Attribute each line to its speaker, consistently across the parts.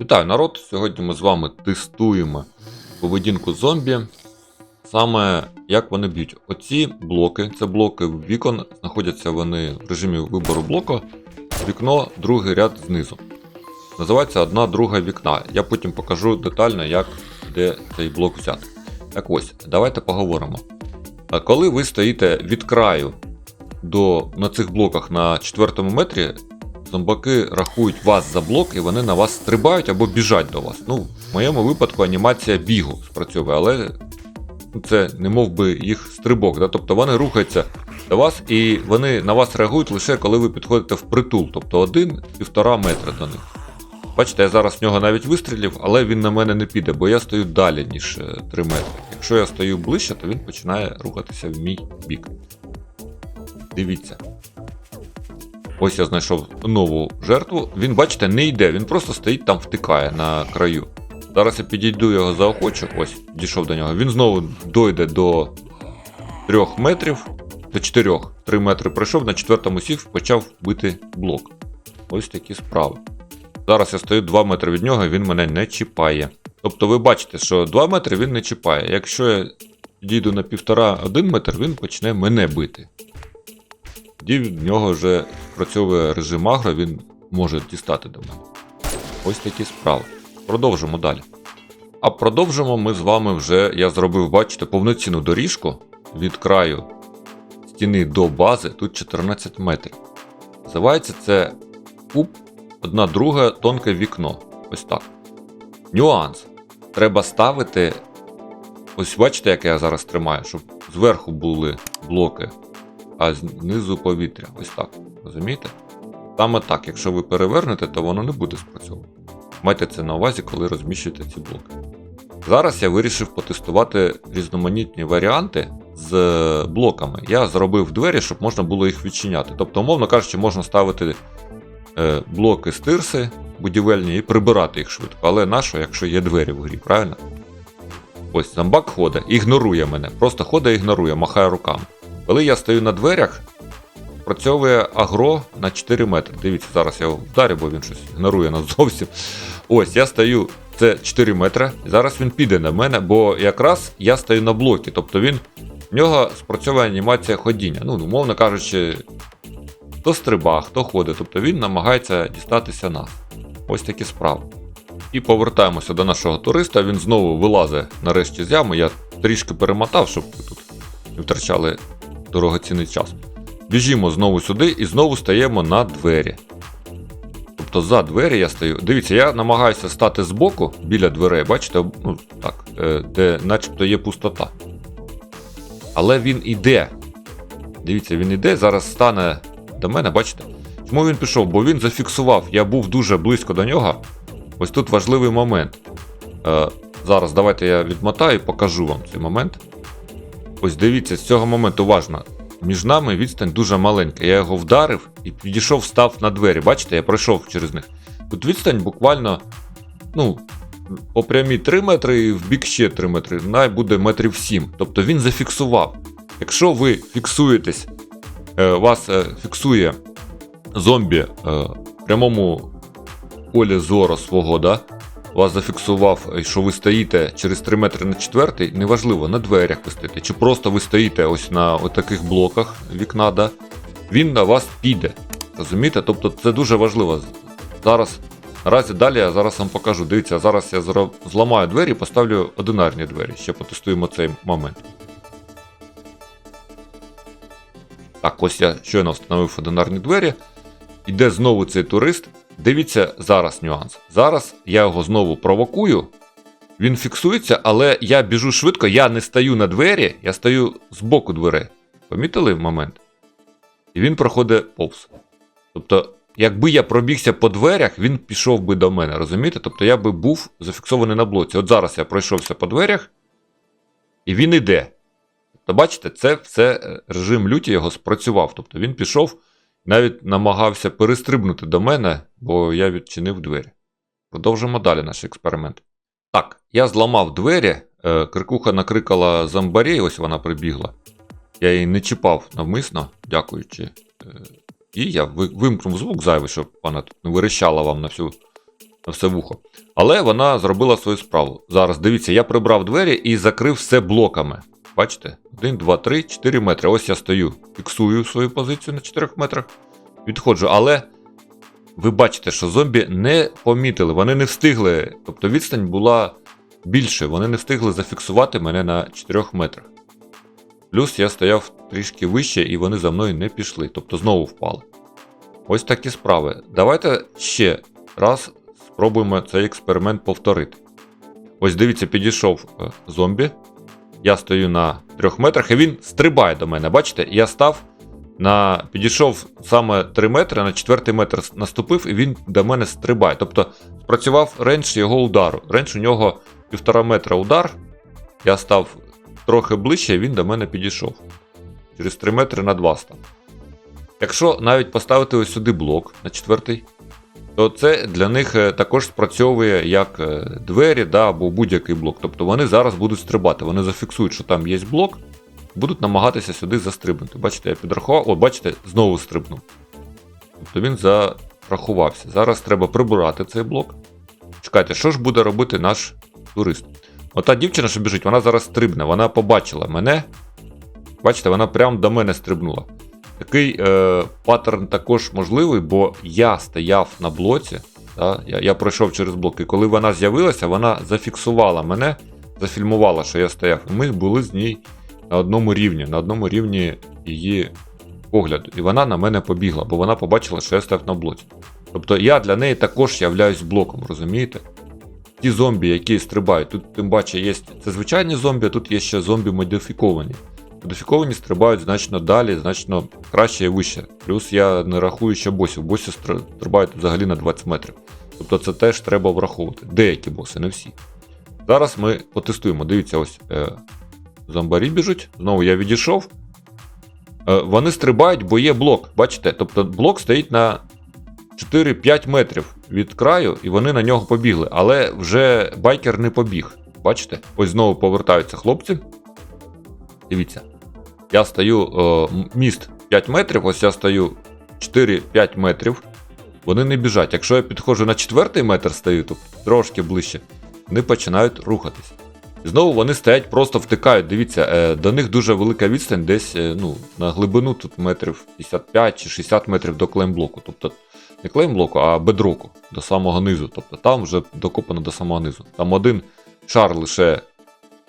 Speaker 1: Вітаю народ! Сьогодні ми з вами тестуємо поведінку зомбі, саме як вони б'ють. Оці блоки, це блоки вікон, знаходяться вони в режимі вибору блоку, вікно, другий ряд знизу. Називається одна друга вікна. Я потім покажу детально, як де цей блок взяти. Так ось, давайте поговоримо. Коли ви стоїте від краю до, на цих блоках на четвертому метрі, зомбаки рахують вас за блок і вони на вас стрибають або біжать до вас. Ну, в моєму випадку анімація бігу спрацьовує, але це не мов би їх стрибок. Да? Тобто вони рухаються до вас і вони на вас реагують лише коли ви підходите в притул, тобто один-півтора метра до них. Бачите, я зараз в нього навіть вистрілів, але він на мене не піде, бо я стою далі, ніж 3 метри. Якщо я стою ближче, то він починає рухатися в мій бік. Дивіться. Ось я знайшов нову жертву. Він, бачите, не йде, він просто стоїть там, втикає на краю. Зараз я підійду його заохочу, ось, дійшов до нього. Він знову дойде до 3 метрів, до 4. 3 метри пройшов, на четвертому сів, почав бити блок. Ось такі справи. Зараз я стою 2 метри від нього, він мене не чіпає. Тобто ви бачите, що 2 метри він не чіпає. Якщо я дійду на 1,5-1 метр, він почне мене бити. Тоді в нього вже спрацьовує режим агро, він може дістати до мене. Ось такі справи. Продовжимо далі. А продовжимо ми з вами вже, я зробив, бачите, повноцінну доріжку від краю стіни до бази, тут 14 метрів. Називається це куб, одна друга тонке вікно. Ось так. Нюанс. Треба ставити. Ось бачите, як я зараз тримаю, щоб зверху були блоки а знизу повітря. Ось так. Розумієте? Саме так, якщо ви перевернете, то воно не буде спрацьовувати. Майте це на увазі, коли розміщуєте ці блоки. Зараз я вирішив потестувати різноманітні варіанти з блоками. Я зробив двері, щоб можна було їх відчиняти. Тобто, умовно кажучи, можна ставити е, блоки з тирси будівельні і прибирати їх швидко. Але нащо, якщо є двері в грі, правильно? Ось зомбак ходить, ігнорує мене. Просто ходить ігнорує, махає руками. Коли я стою на дверях, працьовує агро на 4 метри. Дивіться, зараз я його вдарю, бо він щось ігнорує нас зовсім. Ось, я стою, це 4 метри. Зараз він піде на мене, бо якраз я стою на блокі. Тобто він, в нього спрацьовує анімація ходіння. Ну, умовно кажучи, хто стриба, хто ходить. Тобто він намагається дістатися нас. Ось такі справи. І повертаємося до нашого туриста. Він знову вилазить нарешті з ями. Я трішки перемотав, щоб тут не втрачали дорогоцінний час. Біжімо знову сюди і знову стаємо на двері. Тобто за двері я стою. Дивіться, я намагаюся стати збоку біля дверей, бачите, ну, так, е, де начебто є пустота. Але він іде. Дивіться, він іде, зараз стане до мене, бачите? Чому він пішов? Бо він зафіксував, я був дуже близько до нього. Ось тут важливий момент. Е, Зараз давайте я відмотаю і покажу вам цей момент. Ось дивіться, з цього моменту уважно. Між нами відстань дуже маленька. Я його вдарив і підійшов, став на двері. Бачите, я пройшов через них. Тут відстань буквально, ну, по прямій 3 метри і в бік ще 3 метри. Най буде метрів 7. Тобто він зафіксував. Якщо ви фіксуєтесь, е, вас е, фіксує зомбі е, в прямому полі зору свого, да? Вас зафіксував, що ви стоїте через 3 метри на четвертий, неважливо, на дверях ви стоїте, чи просто ви стоїте ось на таких блоках вікна, да? він на вас піде. Розумієте? Тобто це дуже важливо. Зараз, наразі далі я зараз вам покажу. Дивіться, зараз я зламаю двері і поставлю одинарні двері. Ще потестуємо цей момент. Так, ось я щойно встановив одинарні двері. Іде знову цей турист. Дивіться зараз нюанс. Зараз я його знову провокую. Він фіксується, але я біжу швидко, я не стою на двері, я стою з боку дверей. Помітили момент? І він проходить повз. Тобто, якби я пробігся по дверях, він пішов би до мене, розумієте? Тобто я би був зафіксований на блоці. От зараз я пройшовся по дверях, і він іде. Тобто, бачите, це все е, режим люті його спрацював. Тобто він пішов навіть намагався перестрибнути до мене, бо я відчинив двері. Продовжимо далі наш експеримент. Так, я зламав двері, е, крикуха накрикала зомбарей, ось вона прибігла. Я її не чіпав навмисно, дякуючи. Е, І я вимкнув звук зайвий, щоб вона тут не вирішала вам на всю на все вухо. Але вона зробила свою справу. Зараз дивіться, я прибрав двері і закрив все блоками. Бачите? 1, 2, 3, 4 метри. Ось я стою, фіксую свою позицію на 4 метрах, відходжу. Але ви бачите, що зомбі не помітили, вони не встигли. Тобто відстань була більше, вони не встигли зафіксувати мене на 4 метрах. Плюс я стояв трішки вище, і вони за мною не пішли, тобто знову впали. Ось такі справи. Давайте ще раз спробуємо цей експеримент повторити. Ось дивіться, підійшов е, зомбі. Я стою на 3 метрах, і він стрибає до мене. Бачите, я став на. Підійшов саме 3 метри, на 4 метр наступив, і він до мене стрибає. Тобто спрацював рейндж його удару. Рейндж у нього 1,5 метра удар. Я став трохи ближче, і він до мене підійшов. Через 3 метри на 2 став. Якщо навіть поставити ось сюди блок на четвертий, то це для них е, також спрацьовує як е, двері да, або будь-який блок. Тобто вони зараз будуть стрибати. Вони зафіксують, що там є блок, будуть намагатися сюди застрибнути. Бачите, я підрахував, о, бачите, знову стрибнув. Тобто він зарахувався. Зараз треба прибирати цей блок. Чекайте, що ж буде робити наш турист? Ота дівчина, що біжить, вона зараз стрибне, вона побачила мене. Бачите, вона прямо до мене стрибнула. Такий е, паттерн також можливий, бо я стояв на блоці, да, я, я пройшов через блок, і коли вона з'явилася, вона зафіксувала мене, зафільмувала, що я стояв. І ми були з ній на одному рівні, на одному рівні її погляду. І вона на мене побігла, бо вона побачила, що я стояв на блоці. Тобто я для неї також являюсь блоком, розумієте? Ті зомбі, які стрибають, тут тим паче є це звичайні зомбі, а тут є ще зомбі модифіковані. Модифіковані стрибають значно далі, значно краще і вище. Плюс я не рахую ще босів. Босі стрибають взагалі на 20 метрів. Тобто це теж треба враховувати. Деякі боси, не всі. Зараз ми потестуємо. Дивіться, ось е, зомбарі біжуть. Знову я відійшов. Е, вони стрибають, бо є блок. Бачите? Тобто блок стоїть на 4-5 метрів від краю, і вони на нього побігли. Але вже байкер не побіг. Бачите? Ось знову повертаються хлопці. Дивіться. Я стою е, м- міст 5 метрів, ось я стою 4-5 метрів. Вони не біжать. Якщо я підходжу на четвертий метр стою, тобто трошки ближче, вони починають рухатись. Знову вони стоять, просто втикають. Дивіться, е, до них дуже велика відстань, десь е, ну, на глибину тут метрів 55 чи 60 метрів до клеймблоку. Тобто не клеймблоку, а бедроку до самого низу. Тобто там вже докопано до самого низу. Там один шар лише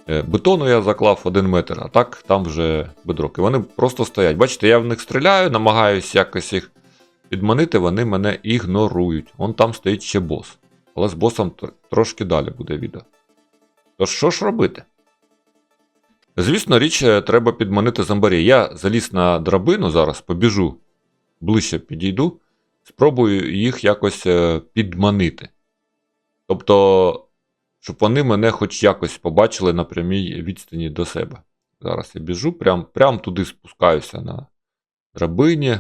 Speaker 1: Е, Бетону я заклав 1 метр, а так там вже бедрок. І вони просто стоять. Бачите, я в них стріляю, намагаюся якось їх підманити, вони мене ігнорують. Вон там стоїть ще бос. Але з босом трошки далі буде відео. Тож що ж робити? Звісно, річ, е, треба підманити зомбарі. Я заліз на драбину зараз, побіжу, ближче підійду, спробую їх якось е, підманити. Тобто щоб вони мене хоч якось побачили на прямій відстані до себе. Зараз я біжу, прям, прям туди спускаюся на драбині.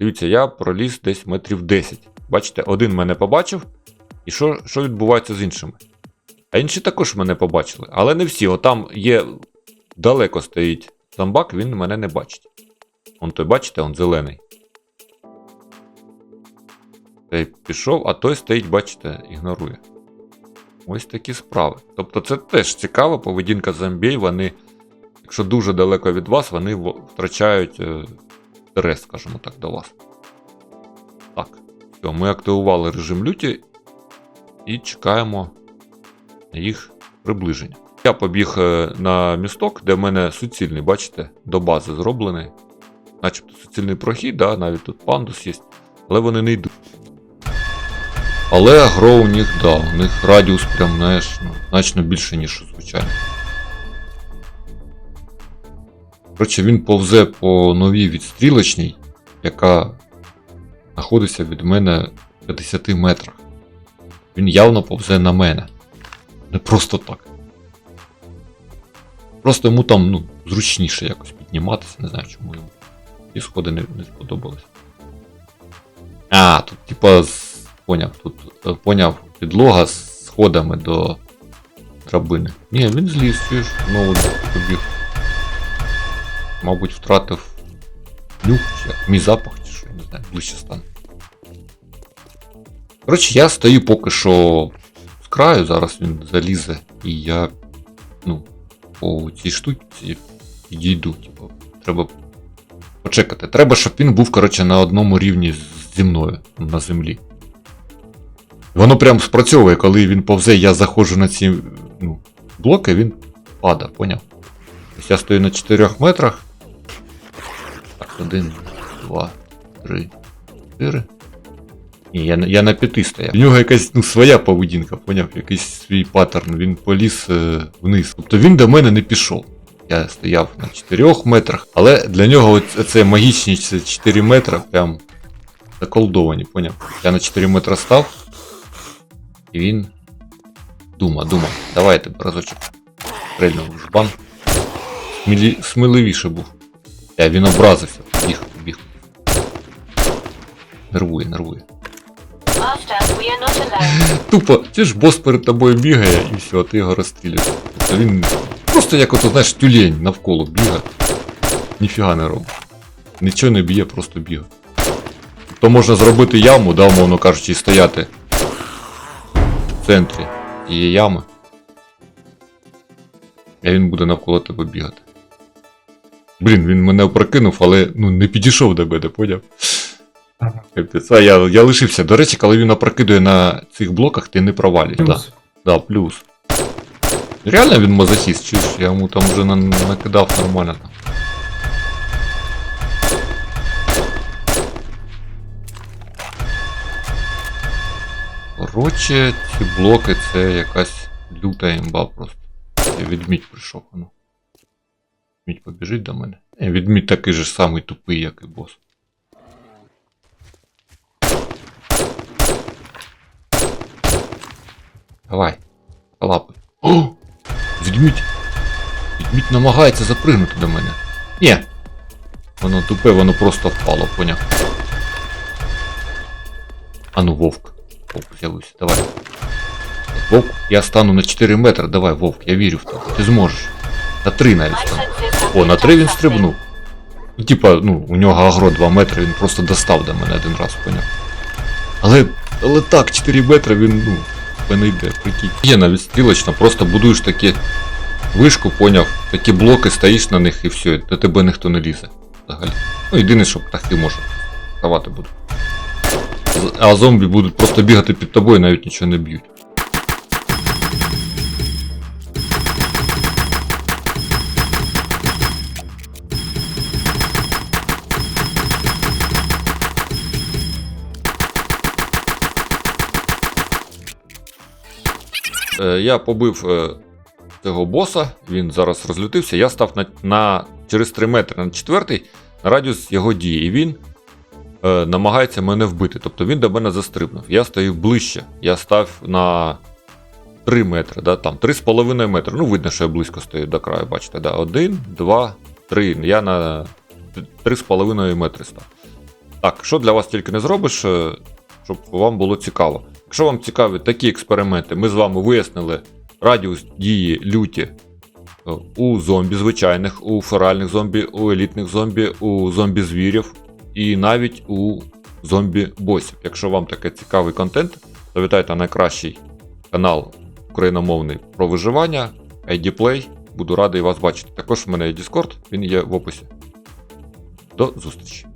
Speaker 1: Дивіться, я проліз десь метрів 10. Бачите, один мене побачив. І що, що відбувається з іншими? А інші також мене побачили, але не всі. Отам є далеко стоїть зомбак, він мене не бачить. Он той, бачите, он зелений. Той пішов, а той стоїть, бачите, ігнорує. Ось такі справи. Тобто це теж цікава поведінка зомбій. Вони, якщо дуже далеко від вас, вони втрачають е, інтерес, скажімо так, до вас. Так, все, ми активували режим люті і чекаємо їх приближення. Я побіг е, на місток, де в мене суцільний, бачите, до бази зроблений. Начебто суцільний прохід, да, навіть тут пандус є, але вони не йдуть. Але агро у них, да, у них радіус прям, знаєш, ну, значно більше, ніж звичайно. Коротше, він повзе по новій відстрілочній, яка знаходиться від мене в 50 метрах. Він явно повзе на мене. Не просто так. Просто йому там, ну, зручніше якось підніматися, не знаю, чому йому. Ті сходи не, не сподобались. А, тут, типа, поняв, тут е, поняв підлога з сходами до драбини. Ні, він зліз, чуєш, знову побіг. Мабуть, втратив нюх, чи мій запах, чи що, не знаю, ближче стане. Коротше, я стою поки що краю, зараз він залізе, і я, ну, по цій штуці підійду. Типу, треба почекати. Треба, щоб він був, коротше, на одному рівні зі мною на землі. Воно прям спрацьовує, коли він повзе, я заходжу на ці ну, блоки, він пада, поняв? Тобто я стою на 4 метрах. Так, один, два, три, чотири. Ні, я, я на п'яти стояв. У нього якась ну, своя поведінка, поняв, якийсь свій паттерн. Він поліз е, вниз. Тобто він до мене не пішов. Я стояв на 4 метрах, але для нього це магічні 4 метри прям заколдовані, поняв? Я на 4 метри став, і він дума, дума. Давайте разочок. Стрельнув в жбан. Смілі... Сміливіше був. Я він образився. Біг, біг. Нервує, нервує. Тупо, ти ж бос перед тобою бігає і все, а ти його розстрілюєш. Тобто він просто як ото, знаєш, тюлень навколо бігає. Ніфіга не робить. Нічого не б'є, просто бігає. То можна зробити яму, да, умовно кажучи, і стояти в центрі цієї ями. І він буде навколо тебе бігати. Блін, він мене опрокинув, але ну, не підійшов до мене, поняв? Капець. А я, я лишився. До речі, коли він опрокидує на цих блоках, ти не провалюєш. Да.
Speaker 2: Плюс.
Speaker 1: Да, плюс. Реально він мазохіст, чи ж я йому там вже на- накидав нормально там. Коротше, ці блоки це якась люта імба просто. Я відмідь прийшов, а ну. Відмідь побіжить до мене. Е, Відмідь такий же самий тупий, як і бос. Давай. Лапи. О! Відмідь! Відмідь намагається запригнути до мене. Ні. Воно тупе, воно просто впало, поняв. А ну, вовк. Вовк з'явився, давай. Вовк, я стану на 4 метри, давай, вовк, я вірю в тебе. Ти зможеш. На 3 навіть стану. О, на
Speaker 3: picked
Speaker 1: 3 він стрибнув. Ну, типа, ну, у нього агро 2 метри, він просто достав до мене один раз, поняв. Але, але так, 4 метри він, ну, не йде, прикинь. Є навіть стрілочна, просто будуєш такі вишку, поняв, такі блоки, стоїш на них і все, до тебе ніхто не лізе. Взагалі. Ну, єдине, що птахи можуть ставати будуть. А зомбі будуть просто бігати під тобою і навіть нічого не б'ють. Я побив е, цього боса, він зараз розлютився. Я став на, на через 3 метри на четвертий радіус його дії. І він е, намагається мене вбити. Тобто він до мене застрибнув. Я стою ближче. Я став на 3 метри, да, там 3,5 метри. Ну, видно, що я близько стою до краю, бачите, да. 1, 2, 3. Я на 3,5 метри став. Так, що для вас тільки не зробиш, е, щоб вам було цікаво. Якщо вам цікаві такі експерименти, ми з вами вияснили радіус дії люті е, у зомбі звичайних, у феральних зомбі, у елітних зомбі, у зомбі-звірів і навіть у зомбі-босів. Якщо вам таке цікавий контент, то вітайте найкращий канал україномовний про виживання, ID Play. Буду радий вас бачити. Також в мене є Discord, він є в описі. До зустрічі!